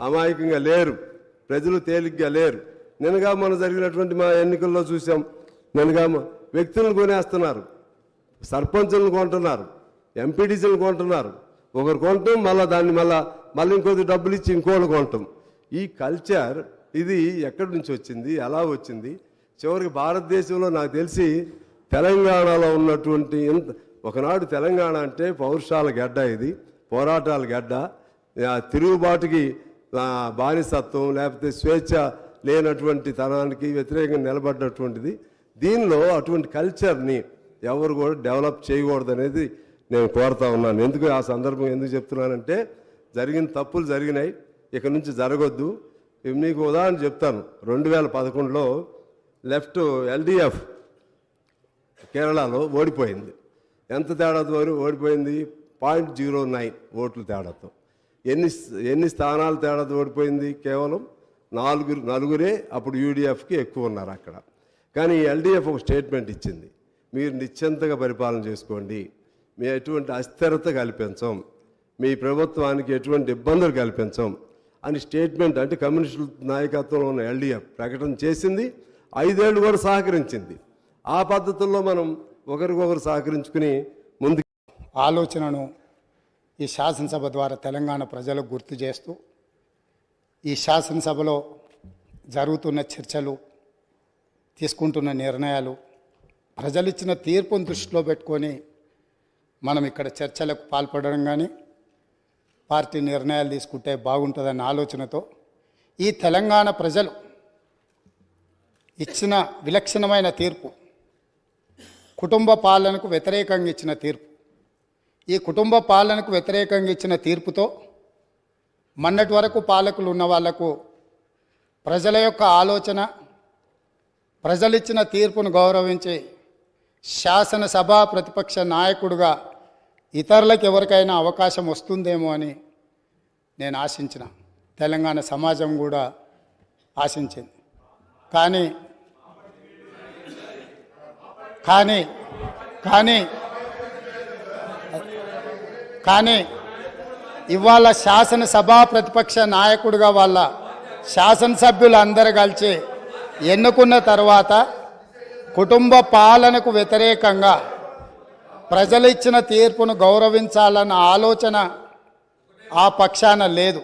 అమాయకంగా లేరు. ప్రజలు తేలిగ్గా లేరు. నిన్నగా మనం జరిగినటువంటి మా ఎన్నికల్లో చూసాం నిన్నగా వ్యక్తులను కొనేస్తున్నారు. సర్పంచులను కొంటున్నారు. ఎంపీటీసీలను కొంటున్నారు. ఒకరు కొంటాం మళ్ళీ దాన్ని మళ్ళీ మళ్ళీ ఇంకొద్ది డబ్బులు ఇచ్చి ఇంకోళ్ళు కొంటాం. ఈ కల్చర్ ఇది ఎక్కడి నుంచి వచ్చింది? ఎలా వచ్చింది? చివరికి భారతదేశంలో నాకు తెలిసి తెలంగాణలో ఉన్నటువంటి ఇంత ఒకనాడు తెలంగాణ అంటే పౌరుషాల గడ్డ ఇది పోరాటాల గడ్డ. ఆ, తిరుగుబాటుకి బానిసత్వం లేకపోతే స్వేచ్ఛ లేనటువంటి తనానికి వ్యతిరేకంగా నిలబడినటువంటిది. దీనిలో అటువంటి కల్చర్ని ఎవరు కూడా డెవలప్ చేయకూడదు అనేది నేను కోరుతా ఉన్నాను. ఎందుకు ఆ సందర్భం ఎందుకు చెప్తున్నానంటే జరిగిన తప్పులు జరిగినాయి ఇక నుంచి జరగొద్దు. మీకు ఉదాహరణ చెప్తాను. రెండు వేల పదకొండులో లెఫ్ట్ ఎల్డిఎఫ్ కేరళలో ఓడిపోయింది. ఎంత తేడాతో ఓడిపోయింది? పాయింట్ జీరో నైన్ ఓట్ల తేడాతో. ఎన్ని ఎన్ని స్థానాల తేడా ఓడిపోయింది కేవలం నాలుగురు నలుగురే అప్పుడు యూడిఎఫ్కి ఎక్కువ ఉన్నారు అక్కడ. కానీ ఎల్డిఎఫ్ ఒక స్టేట్మెంట్ ఇచ్చింది. మీరు నిశ్చింతగా పరిపాలన చేసుకోండి. మీ ఎటువంటి అస్థిరత కల్పించం. మీ ప్రభుత్వానికి ఎటువంటి ఇబ్బందులు కల్పించం అని స్టేట్మెంట్ అంటే కమ్యూనిస్టు నాయకత్వంలో ఉన్న ఎల్డిఎఫ్ ప్రకటన చేసింది. ఐదేళ్ళు కూడా సహకరించింది. ఆ పద్ధతుల్లో మనం ఒకరికొకరు సహకరించుకుని ముందు ఆలోచనను ఈ శాసనసభ ద్వారా తెలంగాణ ప్రజలకు గుర్తు చేస్తూ ఈ శాసనసభలో జరుగుతున్న చర్చలు తీసుకుంటున్న నిర్ణయాలు ప్రజలు ఇచ్చిన తీర్పును దృష్టిలో పెట్టుకొని మనం ఇక్కడ చర్చలకు పాల్పడడం కానీ పార్టీ నిర్ణయాలు తీసుకుంటే బాగుంటుందన్న ఆలోచనతో ఈ తెలంగాణ ప్రజలు ఇచ్చిన విలక్షణమైన తీర్పు కుటుంబ పాలనకు వ్యతిరేకంగా ఇచ్చిన తీర్పు ఈ కుటుంబ పాలనకు వ్యతిరేకంగా ఇచ్చిన తీర్పుతో మొన్నటి వరకు పాలకులు ఉన్న వాళ్ళకు ప్రజల యొక్క ఆలోచన ప్రజలిచ్చిన తీర్పును గౌరవించి శాసనసభ ప్రతిపక్ష నాయకుడుగా ఇతరులకు ఎవరికైనా అవకాశం వస్తుందేమో అని నేను ఆశించిన. తెలంగాణ సమాజం కూడా ఆశించింది. కానీ కానీ కానీ కానీ ఇవాళ శాసనసభా ప్రతిపక్ష నాయకుడిగా వాళ్ళ శాసనసభ్యులు అందరు కలిసి ఎన్నుకున్న తర్వాత కుటుంబ పాలనకు వ్యతిరేకంగా ప్రజలు ఇచ్చిన తీర్పును గౌరవించాలన్న ఆలోచన ఆ పక్షాన లేదు.